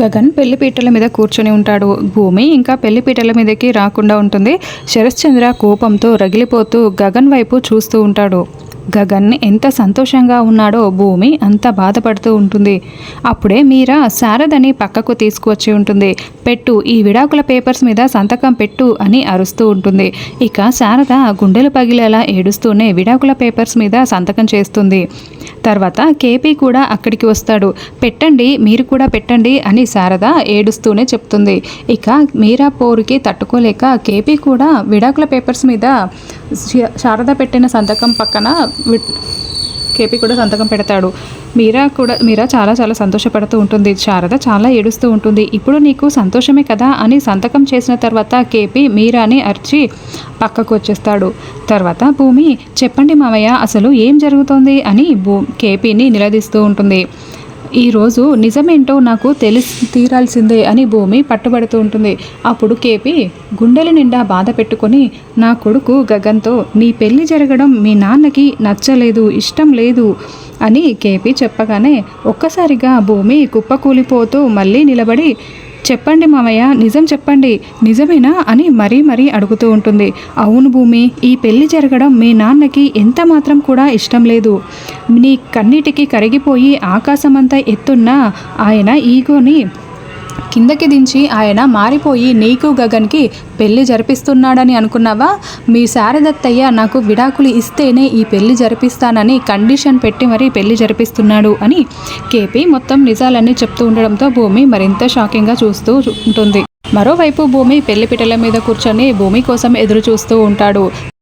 గగన్ పెళ్ళిపీటల మీద కూర్చొని ఉంటాడు. భూమి ఇంకా పెళ్ళిపీటల మీదకి రాకుండా ఉంటుంది. శరశ్చంద్ర కోపంతో రగిలిపోతూ గగన్ వైపు చూస్తూ ఉంటాడు. గగన్ ఎంత సంతోషంగా ఉన్నాడో భూమి అంత బాధపడుతూ ఉంటుంది. అప్పుడే మీరా శారదని పక్కకు తీసుకువచ్చి ఉంటుంది. పెట్టు ఈ విడాకుల పేపర్స్ మీద సంతకం పెట్టు అని అరుస్తూ ఉంటుంది. ఇక శారద గుండెలు పగిలేలా ఏడుస్తూనే విడాకుల పేపర్స్ మీద సంతకం చేస్తుంది. తర్వాత కేపీ కూడా అక్కడికి వస్తాడు. పెట్టండి మీరు కూడా పెట్టండి అని శారద ఏడుస్తూనే చెప్తుంది. ఇక మీరా పోరుకి తట్టుకోలేక కేపీ కూడా విడాకుల పేపర్స్ మీద శారద పెట్టిన సంతకం పక్కన వి- కేపీ కూడా సంతకం పెడతాడు. మీరా కూడా మీరా చాలా చాలా సంతోషపడుతూ ఉంటుంది. శారద చాలా ఏడుస్తూ ఉంటుంది. ఇప్పుడు నీకు సంతోషమే కదా అని సంతకం చేసిన తర్వాత కేపీ మీరాని అర్చి పక్కకు వచ్చేస్తాడు. తర్వాత భూమి చెప్పండి మామయ్య అసలు ఏం జరుగుతోంది అని భూ కేపీని నిలదీస్తూ ఉంటుంది. ఈరోజు నిజమేంటో నాకు తెలిసి తీరాల్సిందే అని భూమి పట్టుబడుతూ ఉంటుంది. అప్పుడు కేపీ గుండెల నిండా బాధ పెట్టుకొని నా కొడుకు గగన్తో నీ పెళ్ళి జరగడం మీ నాన్నకి నచ్చలేదు ఇష్టం లేదు అని కేపీ చెప్పగానే ఒక్కసారిగా భూమి కుప్పకూలిపోతూ మళ్ళీ నిలబడి చెప్పండి మామయ్య నిజం చెప్పండి. నిజమేనా అని మరీ మరీ అడుగుతూ ఉంటుంది. అవును భూమి ఈ పెళ్ళి జరగడం మీ నాన్నకి ఎంత మాత్రం కూడా ఇష్టం లేదు. నీ కన్నిటికి కరిగిపోయి ఆకాశమంతా ఎత్తున్న ఆయన ఈగోని కిందకి దించి ఆయన మారిపోయి నీకు గగన్కి పెళ్ళి జరిపిస్తున్నాడని అనుకున్నావా? మీ శారదత్తయ్య నాకు విడాకులు ఇస్తేనే ఈ పెళ్ళి జరిపిస్తానని కండిషన్ పెట్టి మరీ పెళ్ళి జరిపిస్తున్నాడు అని కేపీ మొత్తం నిజాలన్నీ చెప్తూ ఉండడంతో భూమి మరింత షాకింగ్గా చూస్తూ ఉంటుంది. మరోవైపు భూమి పెళ్ళి పిటల మీద కూర్చొని భూమి కోసం ఎదురు చూస్తూ ఉంటాడు.